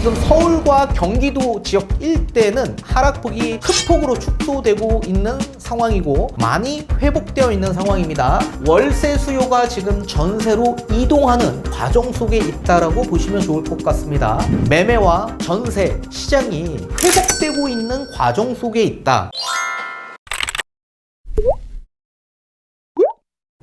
지금 서울과 경기도 지역 일대는 하락폭이 큰 폭으로 축소되고 있는 상황이고 많이 회복되어 있는 상황입니다. 월세 수요가 지금 전세로 이동하는 과정 속에 있다라고 보시면 좋을 것 같습니다. 매매와 전세 시장이 회복되고 있는 과정 속에 있다.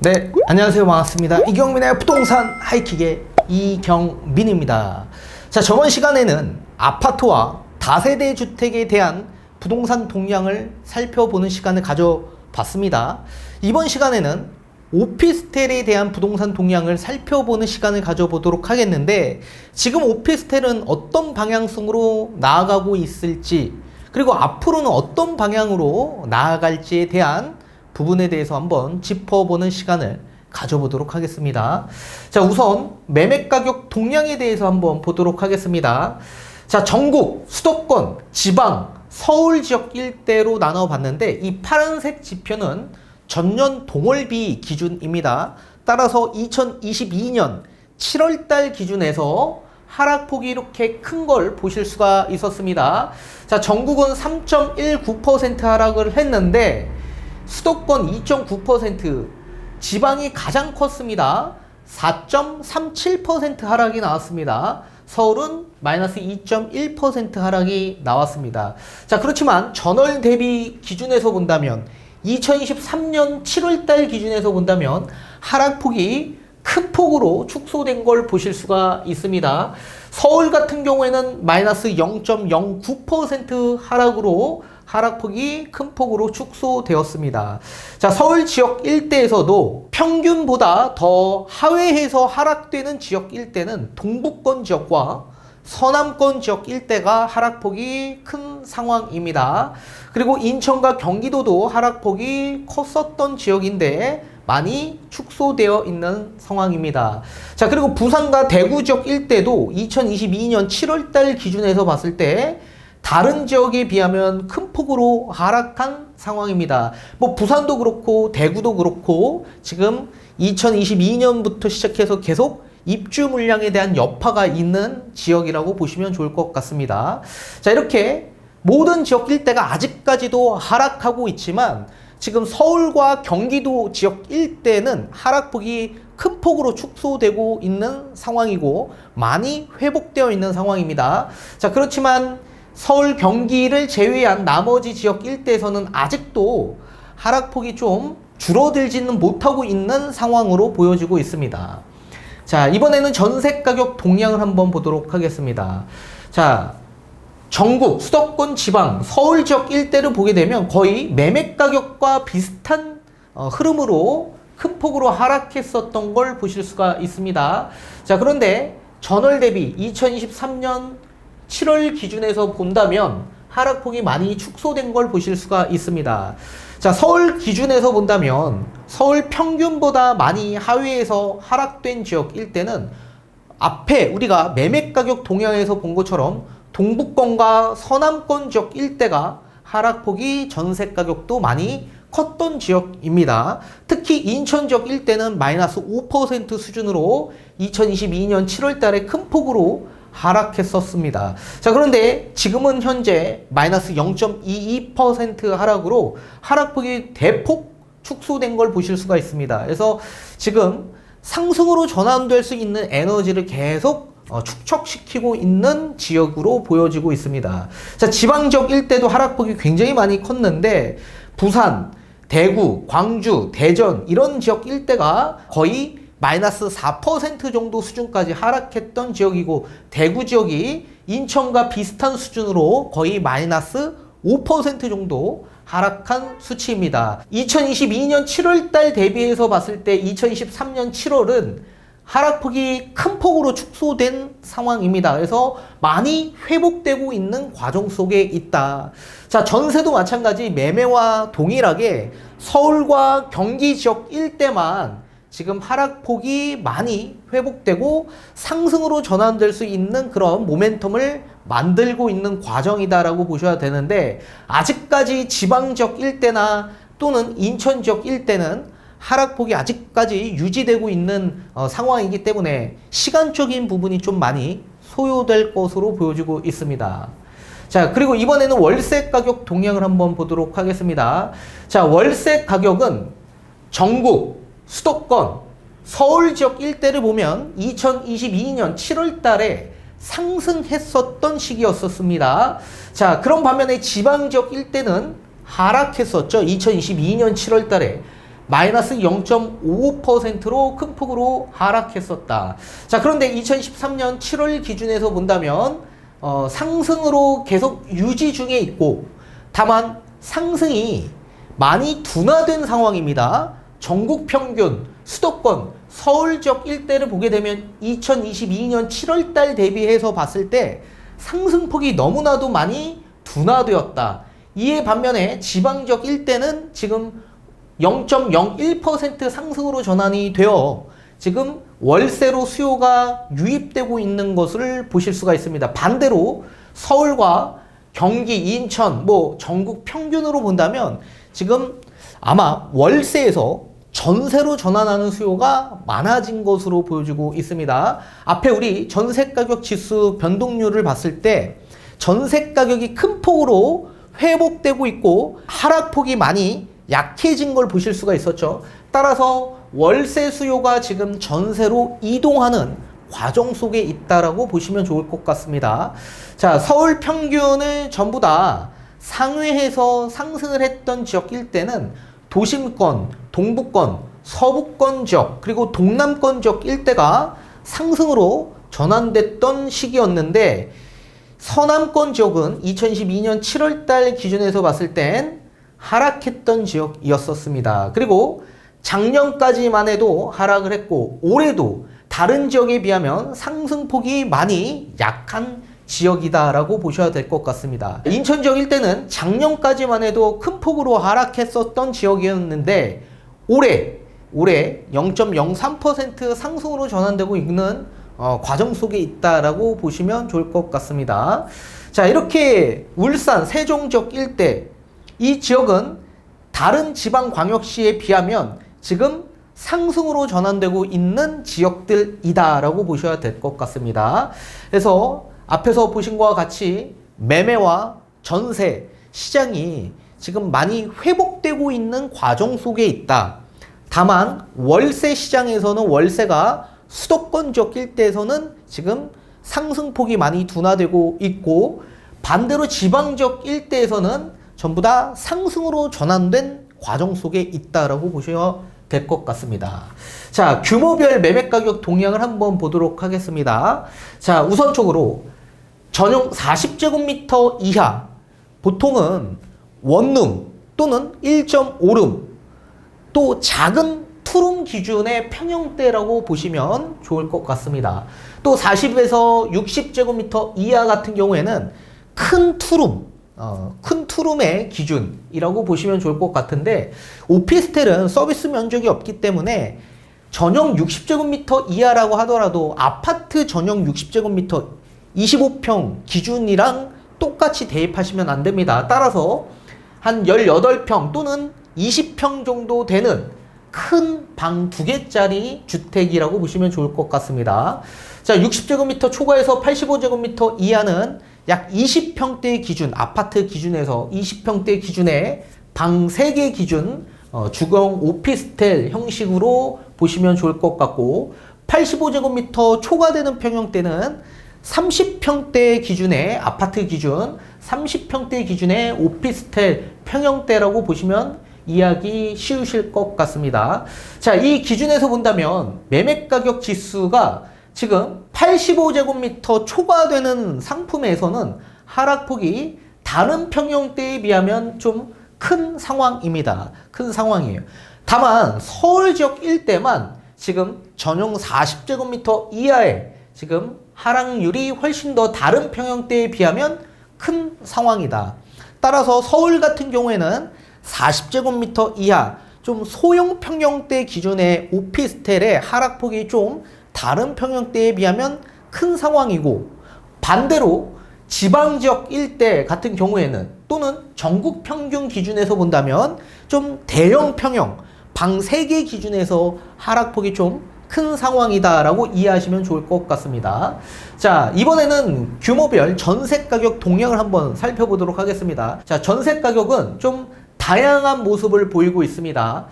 네, 안녕하세요. 반갑습니다. 이경민의 부동산 하이킥의 이경민입니다. 자, 저번 시간에는 아파트와 다세대 주택에 대한 부동산 동향을 살펴보는 시간을 가져봤습니다. 이번 시간에는 오피스텔에 대한 부동산 동향을 살펴보는 시간을 가져보도록 하겠는데 지금 오피스텔은 어떤 방향성으로 나아가고 있을지 그리고 앞으로는 어떤 방향으로 나아갈지에 대한 부분에 대해서 한번 짚어보는 시간을 가져보도록 하겠습니다. 자, 우선 매매 가격 동향에 대해서 한번 보도록 하겠습니다. 자, 전국, 수도권, 지방, 서울 지역 일대로 나눠봤는데 이 파란색 지표는 전년 동월비 기준입니다. 따라서 2022년 7월달 기준에서 하락폭이 이렇게 큰 걸 보실 수가 있었습니다. 자, 전국은 3.19% 하락을 했는데 수도권 2.9%, 지방이 가장 컸습니다. 4.37% 하락이 나왔습니다. 서울은 마이너스 2.1% 하락이 나왔습니다. 자, 그렇지만 전월 대비 기준에서 본다면 2023년 7월 달 기준에서 본다면 하락폭이 큰 폭으로 축소된 걸 보실 수가 있습니다. 서울 같은 경우에는 마이너스 0.09% 하락으로 하락폭이 큰 폭으로 축소되었습니다. 자, 서울 지역 일대에서도 평균보다 더 하회해서 하락되는 지역 일대는 동북권 지역과 서남권 지역 일대가 하락폭이 큰 상황입니다. 그리고 인천과 경기도도 하락폭이 컸었던 지역인데 많이 축소되어 있는 상황입니다. 자, 그리고 부산과 대구 지역 일대도 2022년 7월 달 기준에서 봤을 때 다른 지역에 비하면 큰 폭으로 하락한 상황입니다. 뭐 부산도 그렇고 대구도 그렇고 지금 2022년부터 시작해서 계속 입주 물량에 대한 여파가 있는 지역이라고 보시면 좋을 것 같습니다. 자, 이렇게 모든 지역 일대가 아직까지도 하락하고 있지만 지금 서울과 경기도 지역 일대는 하락폭이 큰 폭으로 축소되고 있는 상황이고 많이 회복되어 있는 상황입니다. 자, 그렇지만 서울, 경기를 제외한 나머지 지역 일대에서는 아직도 하락폭이 좀 줄어들지는 못하고 있는 상황으로 보여지고 있습니다. 자, 이번에는 전세 가격 동향을 한번 보도록 하겠습니다. 자, 전국, 수도권, 지방, 서울 지역 일대를 보게 되면 거의 매매 가격과 비슷한 어, 흐름으로 큰 폭으로 하락했었던 걸 보실 수가 있습니다. 자, 그런데 전월 대비 2023년 7월 기준에서 본다면 하락폭이 많이 축소된 걸 보실 수가 있습니다. 자, 서울 기준에서 본다면 서울 평균보다 많이 하위에서 하락된 지역 일대는 앞에 우리가 매매 가격 동향에서 본 것처럼 동북권과 서남권 지역 일대가 하락폭이 전세 가격도 많이 컸던 지역입니다. 특히 인천 지역 일대는 마이너스 5% 수준으로 2022년 7월 달에 큰 폭으로 하락했었습니다. 자, 그런데 지금은 현재 마이너스 0.22% 하락으로 하락폭이 대폭 축소된 걸 보실 수가 있습니다. 그래서 지금 상승으로 전환될 수 있는 에너지를 계속 어, 축적시키고 있는 지역으로 보여지고 있습니다. 자, 지방 지역 일대도 하락폭이 굉장히 많이 컸는데 부산, 대구, 광주, 대전 이런 지역 일대가 거의 마이너스 4% 정도 수준까지 하락했던 지역이고 대구 지역이 인천과 비슷한 수준으로 거의 마이너스 5% 정도 하락한 수치입니다. 2022년 7월 달 대비해서 봤을 때 2023년 7월은 하락폭이 큰 폭으로 축소된 상황입니다. 그래서 많이 회복되고 있는 과정 속에 있다. 자, 전세도 마찬가지 매매와 동일하게 서울과 경기 지역 일대만 지금 하락폭이 많이 회복되고 상승으로 전환될 수 있는 그런 모멘텀을 만들고 있는 과정이다라고 보셔야 되는데 아직까지 지방 지역 일대나 또는 인천 지역 일대는 하락폭이 아직까지 유지되고 있는 어, 상황이기 때문에 시간적인 부분이 좀 많이 소요될 것으로 보여지고 있습니다. 자, 그리고 이번에는 월세 가격 동향을 한번 보도록 하겠습니다. 자, 월세 가격은 전국, 수도권, 서울 지역 일대를 보면 2022년 7월 달에 상승했었던 시기였었습니다. 자, 그런 반면에 지방 지역 일대는 하락했었죠. 2022년 7월 달에 마이너스 0.55%로 큰 폭으로 하락했었다. 자, 그런데 2013년 7월 기준에서 본다면 어, 상승으로 계속 유지 중에 있고 다만 상승이 많이 둔화된 상황입니다. 전국 평균, 수도권, 서울 지역 일대를 보게 되면 2022년 7월 달 대비해서 봤을 때 상승폭이 너무나도 많이 둔화되었다. 이에 반면에 지방 지역 일대는 지금 0.01% 상승으로 전환이 되어 지금 월세로 수요가 유입되고 있는 것을 보실 수가 있습니다. 반대로 서울과 경기, 인천, 뭐 전국 평균으로 본다면 지금 아마 월세에서 전세로 전환하는 수요가 많아진 것으로 보여지고 있습니다. 앞에 우리 전세 가격 지수 변동률을 봤을 때 전세 가격이 큰 폭으로 회복되고 있고 하락폭이 많이 약해진 걸 보실 수가 있었죠. 따라서 월세 수요가 지금 전세로 이동하는 과정 속에 있다라고 보시면 좋을 것 같습니다. 자, 서울 평균을 전부 다 상회해서 상승을 했던 지역 일대는 도심권, 동부권, 서부권 지역, 그리고 동남권 지역 일대가 상승으로 전환됐던 시기였는데 서남권 지역은 2012년 7월 달 기준에서 봤을 땐 하락했던 지역이었었습니다. 그리고 작년까지만 해도 하락을 했고 올해도 다른 지역에 비하면 상승폭이 많이 약한 지역이다라고 보셔야 될 것 같습니다. 인천 지역 일대는 작년까지만 해도 큰 폭으로 하락했었던 지역이었는데 올해 올해 0.03% 상승으로 전환되고 있는 어, 과정 속에 있다라고 보시면 좋을 것 같습니다. 자 이렇게 울산 세종 지역 일대 이 지역은 다른 지방 광역시에 비하면 지금 상승으로 전환되고 있는 지역들이다라고 보셔야 될 것 같습니다. 그래서 앞에서 보신 것과 같이 매매와 전세 시장이 지금 많이 회복되고 있는 과정 속에 있다. 다만 월세 시장에서는 월세가 수도권 지역 일대에서는 지금 상승폭이 많이 둔화되고 있고 반대로 지방 지역 일대에서는 전부 다 상승으로 전환된 과정 속에 있다라고 보셔야 될 것 같습니다. 자, 규모별 매매 가격 동향을 한번 보도록 하겠습니다. 자, 우선적으로 전용 40제곱미터 이하 보통은 원룸 또는 1.5룸 또 작은 투룸 기준의 평형대라고 보시면 좋을 것 같습니다. 또 40에서 60제곱미터 이하 같은 경우에는 큰 투룸 어, 큰 투룸의 기준이라고 보시면 좋을 것 같은데 오피스텔은 서비스 면적이 없기 때문에 전용 60제곱미터 이하라고 하더라도 아파트 전용 60제곱미터 25평 기준이랑 똑같이 대입하시면 안 됩니다. 따라서 한 18평 또는 20평 정도 되는 큰 방 두 개짜리 주택이라고 보시면 좋을 것 같습니다. 자, 60제곱미터 초과해서 85제곱미터 이하는 약 20평대 기준, 아파트 기준에서 20평대 기준의 방 3개 기준 어, 주거 오피스텔 형식으로 보시면 좋을 것 같고 85제곱미터 초과되는 평형대는 30평대 기준의 아파트 기준, 30평대 기준의 오피스텔 평형대라고 보시면 이해하기 쉬우실 것 같습니다. 자, 이 기준에서 본다면 매매 가격 지수가 지금 85제곱미터 초과되는 상품에서는 하락폭이 다른 평형대에 비하면 좀 큰 상황입니다. 큰 상황이에요. 다만 서울 지역 일대만 지금 전용 40제곱미터 이하의 지금 하락률이 훨씬 더 다른 평형대에 비하면 큰 상황이다. 따라서 서울 같은 경우에는 40제곱미터 이하 좀 소형 평형대 기준의 오피스텔의 하락폭이 좀 다른 평형대에 비하면 큰 상황이고 반대로 지방 지역 일대 같은 경우에는 또는 전국 평균 기준에서 본다면 좀 대형 평형 방 3개 기준에서 하락폭이 좀 큰 상황이다라고 이해하시면 좋을 것 같습니다. 자, 이번에는 규모별 전세 가격 동향을 한번 살펴보도록 하겠습니다. 자, 전세 가격은 좀 다양한 모습을 보이고 있습니다.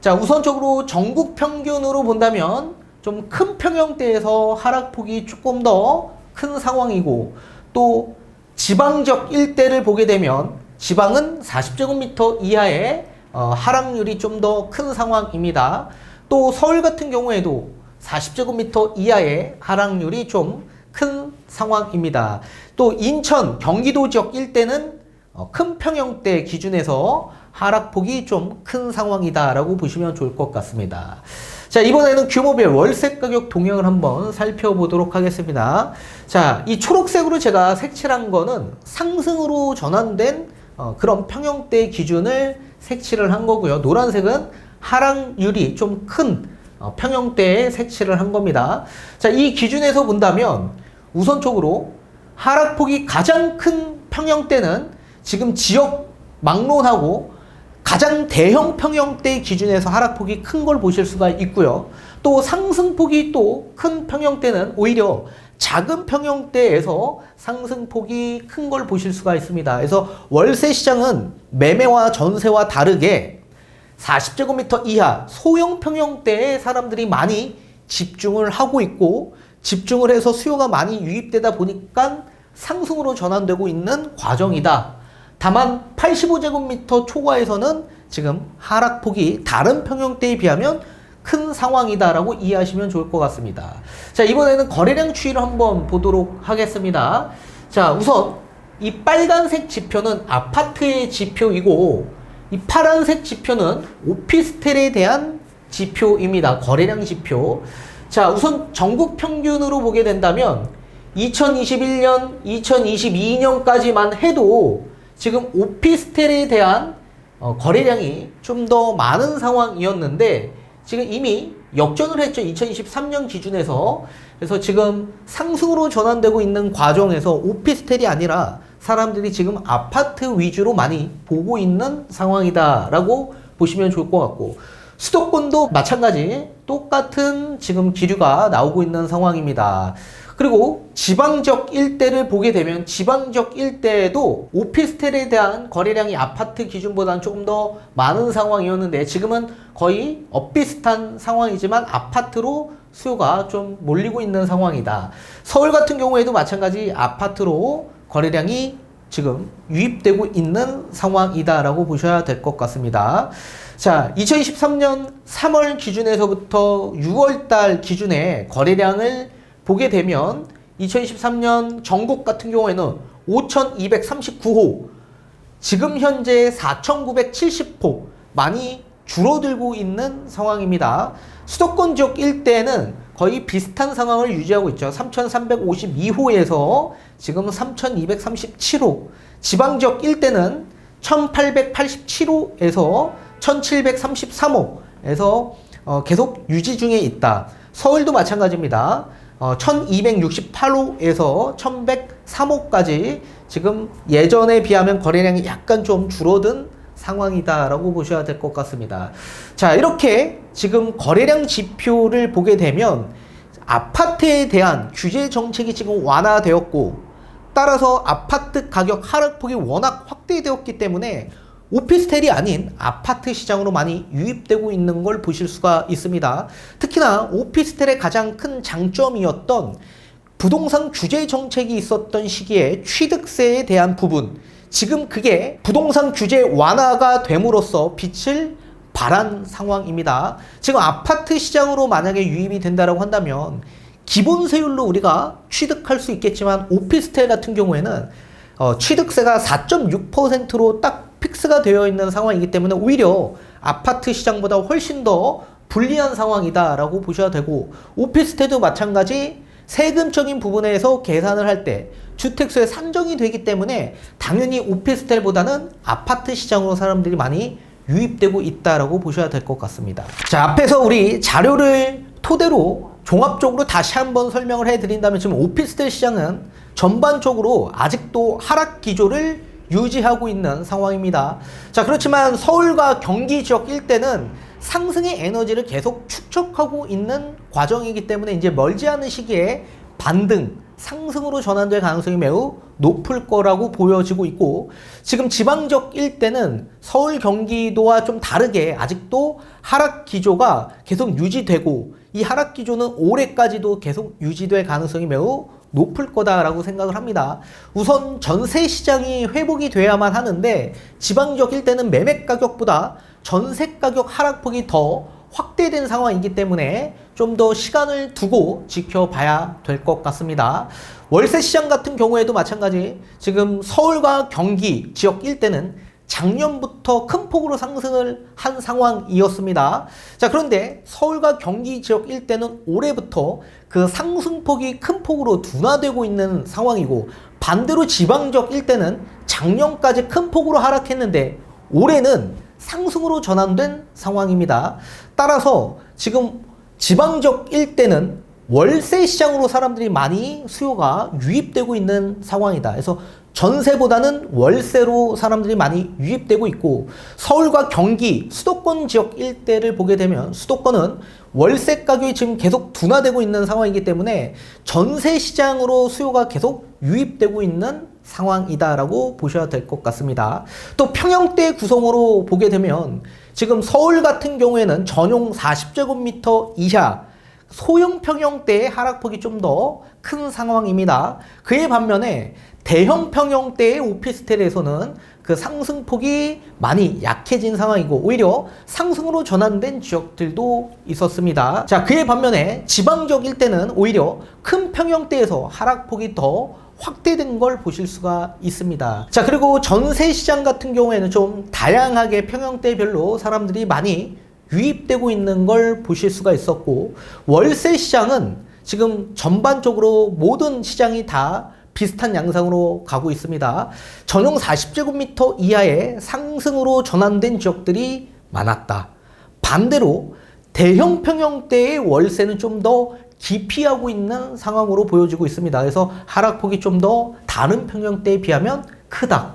자, 우선적으로 전국 평균으로 본다면 좀 큰 평형대에서 하락폭이 조금 더 큰 상황이고 또 지방적 일대를 보게 되면 지방은 40제곱미터 이하의 어, 하락률이 좀 더 큰 상황입니다. 또 서울 같은 경우에도 40제곱미터 이하의 하락률이 좀 큰 상황입니다. 또 인천, 경기도 지역 일대는 어, 큰 평형대 기준에서 하락폭이 좀 큰 상황이다라고 보시면 좋을 것 같습니다. 자, 이번에는 규모별 월세 가격 동향을 한번 살펴보도록 하겠습니다. 자, 이 초록색으로 제가 색칠한 거는 상승으로 전환된 어, 그런 평형대 기준을 색칠을 한 거고요. 노란색은 하락률이 좀큰 어, 평형대에 색칠을 한 겁니다. 자, 이 기준에서 본다면 우선적으로 하락폭이 가장 큰 평형대는 지금 지역 막론하고 가장 대형 평형대 기준에서 하락폭이 큰 걸 보실 수가 있고요. 또 상승폭이 또 큰 평형대는 오히려 작은 평형대에서 상승폭이 큰 걸 보실 수가 있습니다. 그래서 월세 시장은 매매와 전세와 다르게 40제곱미터 이하 소형 평형대에 사람들이 많이 집중을 하고 있고 집중을 해서 수요가 많이 유입되다 보니까 상승으로 전환되고 있는 과정이다. 다만 85제곱미터 초과에서는 지금 하락폭이 다른 평형대에 비하면 큰 상황이다라고 이해하시면 좋을 것 같습니다. 자, 이번에는 거래량 추이를 한번 보도록 하겠습니다. 자, 우선 이 빨간색 지표는 아파트의 지표이고 이 파란색 지표는 오피스텔에 대한 지표입니다. 거래량 지표. 자, 우선 전국 평균으로 보게 된다면 2021년, 2022년까지만 해도 지금 오피스텔에 대한 어, 거래량이 좀 더 많은 상황이었는데 지금 이미 역전을 했죠. 2023년 기준에서. 그래서 지금 상승으로 전환되고 있는 과정에서 오피스텔이 아니라 사람들이 지금 아파트 위주로 많이 보고 있는 상황이다라고 보시면 좋을 것 같고 수도권도 마찬가지 똑같은 지금 기류가 나오고 있는 상황입니다. 그리고 지방적 일대를 보게 되면 지방적 일대에도 오피스텔에 대한 거래량이 아파트 기준보다는 조금 더 많은 상황이었는데 지금은 거의 엇비슷한 상황이지만 아파트로 수요가 좀 몰리고 있는 상황이다. 서울 같은 경우에도 마찬가지 아파트로 거래량이 지금 유입되고 있는 상황이다라고 보셔야 될 것 같습니다. 자, 2023년 3월 기준에서부터 6월 달 기준에 거래량을 보게 되면 2023년 전국 같은 경우에는 5,239호, 지금 현재 4,970호 많이 줄어들고 있는 상황입니다. 수도권 지역 일대는 거의 비슷한 상황을 유지하고 있죠. 3,352호에서 지금 3,237호. 지방 지역 일대는 1,887호에서 1,733호에서 어, 계속 유지 중에 있다. 서울도 마찬가지입니다. 어, 1268호에서 1103호까지 지금 예전에 비하면 거래량이 약간 좀 줄어든 상황이다라고 보셔야 될 것 같습니다. 자, 이렇게 지금 거래량 지표를 보게 되면 아파트에 대한 규제 정책이 지금 완화되었고 따라서 아파트 가격 하락폭이 워낙 확대되었기 때문에 오피스텔이 아닌 아파트 시장으로 많이 유입되고 있는 걸 보실 수가 있습니다. 특히나 오피스텔의 가장 큰 장점이었던 부동산 규제 정책이 있었던 시기에 취득세에 대한 부분, 지금 그게 부동산 규제 완화가 됨으로써 빛을 발한 상황입니다. 지금 아파트 시장으로 만약에 유입이 된다라고 한다면 기본 세율로 우리가 취득할 수 있겠지만 오피스텔 같은 경우에는 어, 취득세가 4.6%로 딱 픽스가 되어 있는 상황이기 때문에 오히려 아파트 시장보다 훨씬 더 불리한 상황이다라고 보셔야 되고 오피스텔도 마찬가지 세금적인 부분에서 계산을 할 때 주택수에 산정이 되기 때문에 당연히 오피스텔보다는 아파트 시장으로 사람들이 많이 유입되고 있다라고 보셔야 될 것 같습니다. 자, 앞에서 우리 자료를 토대로 종합적으로 다시 한번 설명을 해드린다면 지금 오피스텔 시장은 전반적으로 아직도 하락 기조를 유지하고 있는 상황입니다. 자, 그렇지만 서울과 경기 지역 일대는 상승의 에너지를 계속 축적하고 있는 과정이기 때문에 이제 멀지 않은 시기에 반등, 상승으로 전환될 가능성이 매우 높을 거라고 보여지고 있고 지금 지방적 일대는 서울 경기도와 좀 다르게 아직도 하락 기조가 계속 유지되고 이 하락 기조는 올해까지도 계속 유지될 가능성이 매우 높을 거다라고 생각을 합니다. 우선 전세 시장이 회복이 돼야만 하는데 지방적 일대는 매매 가격보다 전세 가격 하락폭이 더 확대된 상황이기 때문에 좀 더 시간을 두고 지켜봐야 될 것 같습니다. 월세 시장 같은 경우에도 마찬가지 지금 서울과 경기 지역 일대는 작년부터 큰 폭으로 상승을 한 상황이었습니다. 자, 그런데 서울과 경기 지역 일대는 올해부터 그 상승폭이 큰 폭으로 둔화되고 있는 상황이고 반대로 지방적 일대는 작년까지 큰 폭으로 하락했는데 올해는 상승으로 전환된 상황입니다. 따라서 지금 지방적 일대는 월세 시장으로 사람들이 많이 수요가 유입되고 있는 상황이다. 그래서 전세보다는 월세로 사람들이 많이 유입되고 있고 서울과 경기 수도권 지역 일대를 보게 되면 수도권은 월세 가격이 지금 계속 둔화되고 있는 상황이기 때문에 전세 시장으로 수요가 계속 유입되고 있는 상황이다라고 보셔야 될 것 같습니다. 또 평형대 구성으로 보게 되면 지금 서울 같은 경우에는 전용 40제곱미터 이하 소형 평형대의 하락폭이 좀 더 큰 상황입니다. 그에 반면에 대형 평형대의 오피스텔에서는 그 상승폭이 많이 약해진 상황이고 오히려 상승으로 전환된 지역들도 있었습니다. 자, 그에 반면에 지방적 일대는 오히려 큰 평형대에서 하락폭이 더 확대된 걸 보실 수가 있습니다. 자, 그리고 전세 시장 같은 경우에는 좀 다양하게 평형대별로 사람들이 많이 유입되고 있는 걸 보실 수가 있었고 월세 시장은 지금 전반적으로 모든 시장이 다 비슷한 양상으로 가고 있습니다. 전용 40제곱미터 이하의 상승으로 전환된 지역들이 많았다. 반대로 대형 평형대의 월세는 좀 더 기피하고 있는 상황으로 보여지고 있습니다. 그래서 하락폭이 좀 더 다른 평형대에 비하면 크다.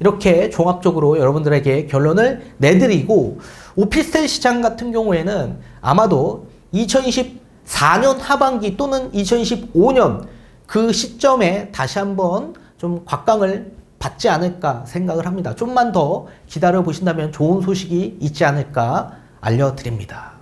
이렇게 종합적으로 여러분들에게 결론을 내드리고 오피스텔 시장 같은 경우에는 아마도 2024년 하반기 또는 2025년 그 시점에 다시 한번 좀 곽강을 받지 않을까 생각을 합니다. 좀만 더 기다려 보신다면 좋은 소식이 있지 않을까 알려드립니다.